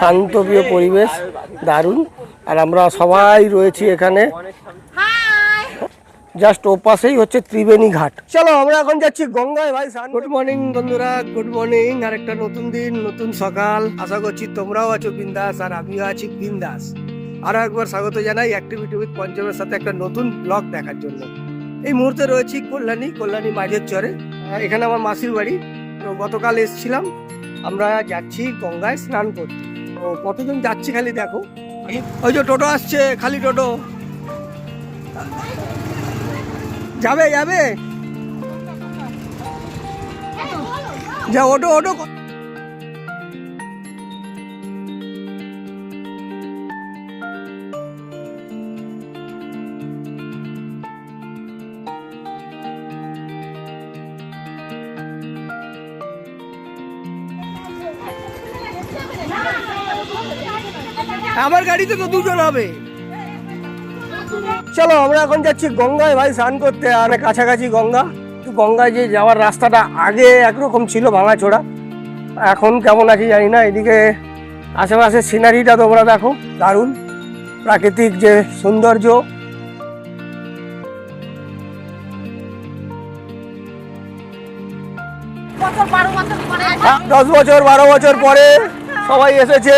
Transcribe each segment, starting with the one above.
শান্তপ্রিয় পরিবেশ দারুণ। আর আমরা সবাই রয়েছি এখানে। জাস্ট ওপাশেই হচ্ছে ত্রিবেণী ঘাট। চলো আমরা এখন যাচ্ছি গঙ্গায়। ভাই গুড মর্নিং বন্ধুরা। গুড মর্নিং আর একটা নতুন দিন নতুন সকাল। আশা করছি তোমরাও আছো বিন্দাস। আর আমিও আছি বিন্দাস। আরও একবার স্বাগত জানাই অ্যাক্টিভিটি উইথ পঞ্চমের সাথে একটা নতুন ব্লগ দেখার জন্য। এই মুহূর্তে রয়েছি কল্যাণী কল্যাণী মাঝের চরে। এখানে আমার মাসির বাড়ি। তো গতকাল এসছিলাম। আমরা যাচ্ছি গঙ্গায় স্নান করতে। কতজন যাচ্ছি খালি দেখো। ওই যে টোটো আসছে, খালি টোটো। যাবে যাবে? যা ওটো ওটো আমার গাড়িতে তো দুজন হবে। চলো আমরা এখন যাচ্ছি গঙ্গায় ভাই স্নান করতে আর কাছাকাছি গঙ্গা। তো গঙ্গায় যে যাওয়ার রাস্তাটা আগে একরকম ছিল ভাঙাচোরা। এখন কেমন আছে জানি না এদিকে আশেপাশের সিনারিটা তোমরা দেখো দারুণ। প্রাকৃতিক যে সৌন্দর্য। দশ বছর বারো বছর পরে সবাই এসেছে।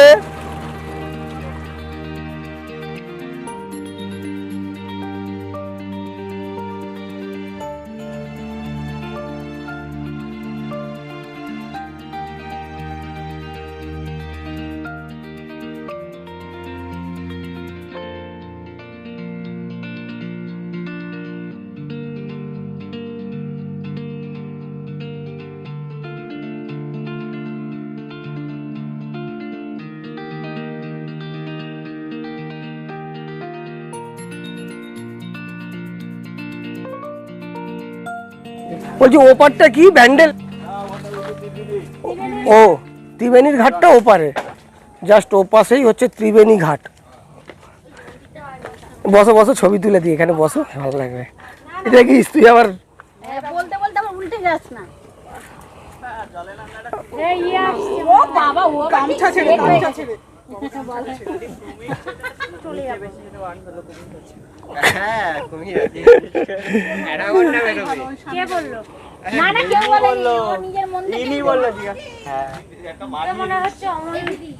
বলছি ওপারটা কি ব্যান্ডেল? ও ত্রিবেণীর ঘাটটা ওপারে। জাস্ট ওপাশেই হচ্ছে ত্রিবেণী ঘাট। বসো বসো ছবি তুলে দিই এখানে বসো ভালো লাগবে। এটা কি তুই আবার বলতে বলতে আবার উল্টে যাস না। ও বাবা ও গামছা ছেড়ে গামছা ছেড়ে চলে যাবে। কে বলল? না না কেউ বলেনি নিজের মন থেকে বলল মনে হচ্ছে অমরদিদি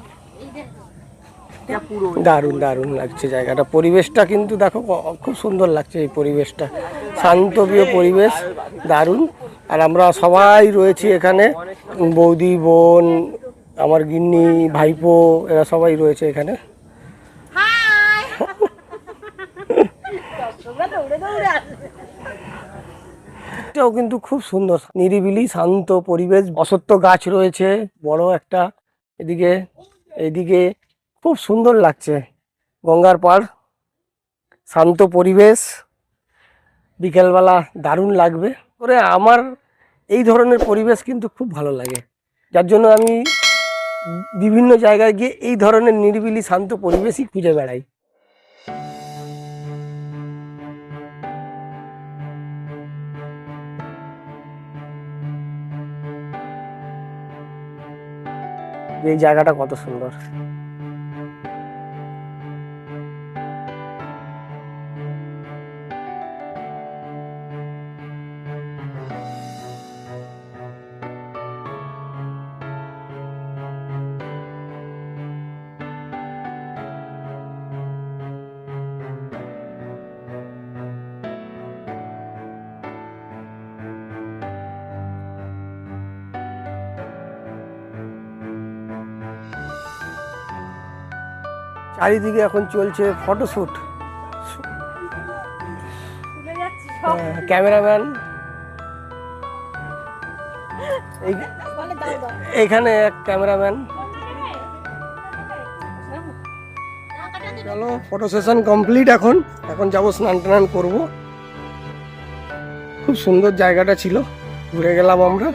দারুণ দারুণ লাগছে জায়গাটা। পরিবেশটা কিন্তু দেখো খুব সুন্দর লাগছে এই পরিবেশটা। শান্তপ্রিয় পরিবেশ দারুণ। আর আমরা সবাই রয়েছি এখানে। বৌদি বোন আমার গিন্নি ভাইপো এরা সবাই রয়েছে এখানে। এটাও কিন্তু খুব সুন্দর। নিরিবিলি, শান্ত পরিবেশ অসত্য গাছ রয়েছে, বড় একটা এদিকে এদিকে খুব সুন্দর লাগছে। গঙ্গার পাড়, শান্ত পরিবেশ, বিকেলবেলা দারুণ লাগবে। করে আমার এই ধরনের পরিবেশ কিন্তু খুব ভালো লাগে। যার জন্য আমি বিভিন্ন জায়গায় গিয়ে এই ধরনের নিরিবিলি, শান্ত পরিবেশই খুঁজে বেড়াই। এই জায়গাটা কত সুন্দর। চারিদিকে এখন চলছে ফটোশ্যুট তুলে ক্যামেরাম্যান। এখানে এক ক্যামেরাম্যান। চলো ফটো সেশন কমপ্লিট এখন। এখন যাব স্নান টান করব। খুব সুন্দর জায়গাটা ছিল। ঘুরে গেলাম আমরা।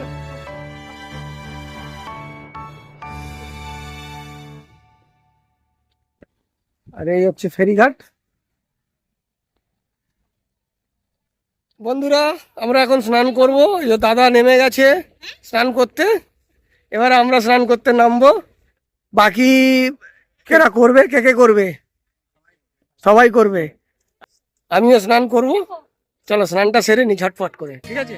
আর এই হচ্ছে ফেরিঘাট। বন্ধুরা, আমরা এখন স্নান করব। দাদা নেমে গেছে স্নান করতে। এবার আমরা স্নান করতে নামবো। বাকি কেরা করবে, কে কে করবে? সবাই করবে। আমিও স্নান করব। চলো স্নানটা সেরে নি ঝটফট করে। ঠিক আছে?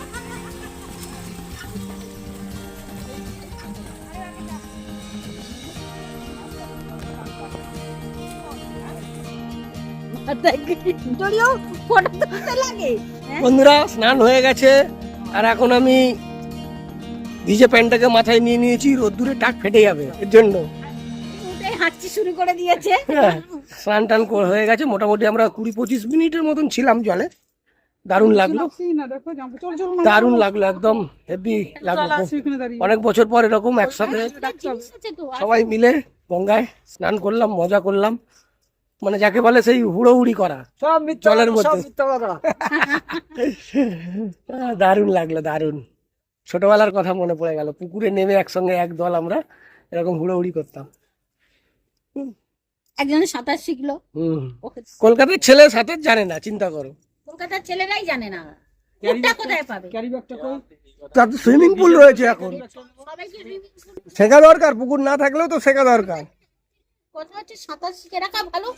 বন্ধুরা স্নান হয়ে গেছে। আর এখন আমি ভিজে প্যান্টটাকে মাথায় নিয়ে নিয়েছি রোদ্দুরে টাক ফেটে যাবে এর জন্য। উঠে শুরু করে দিয়েছে। হ্যাঁ, স্নান টান হয়ে গেছে। মোটামুটি আমরা কুড়ি পঁচিশ মিনিটের মতন ছিলাম জলে। দারুণ লাগল। দারুণ লাগল একদম হেভি লাগল। অনেক বছর পর এরকম একসাথে সবাই মিলে গঙ্গায় স্নান করলাম মজা করলাম। মানে যাকে বলে সেই হুড়োহুড়ি করা। জলের মধ্যে। দারুণ লাগল দারুণ। ছোটবেলার কথা মনে পড়ে গেল। পুকুরে নেমে একসঙ্গে এক দল আমরা এরকম হুড়োহুড়ি করতাম। একজন সাঁতার শিখলো। কলকাতার ছেলে সাঁতার জানে না চিন্তা করো। কলকাতার ছেলেরাই জানে না। কোথায় পাবে? তার সুইমিং পুল রয়েছে এখন। শেখা দরকার পুকুর না থাকলেও তো শেখা দরকার। কথা হচ্ছে সাঁতার শিখে রাখা ভালো।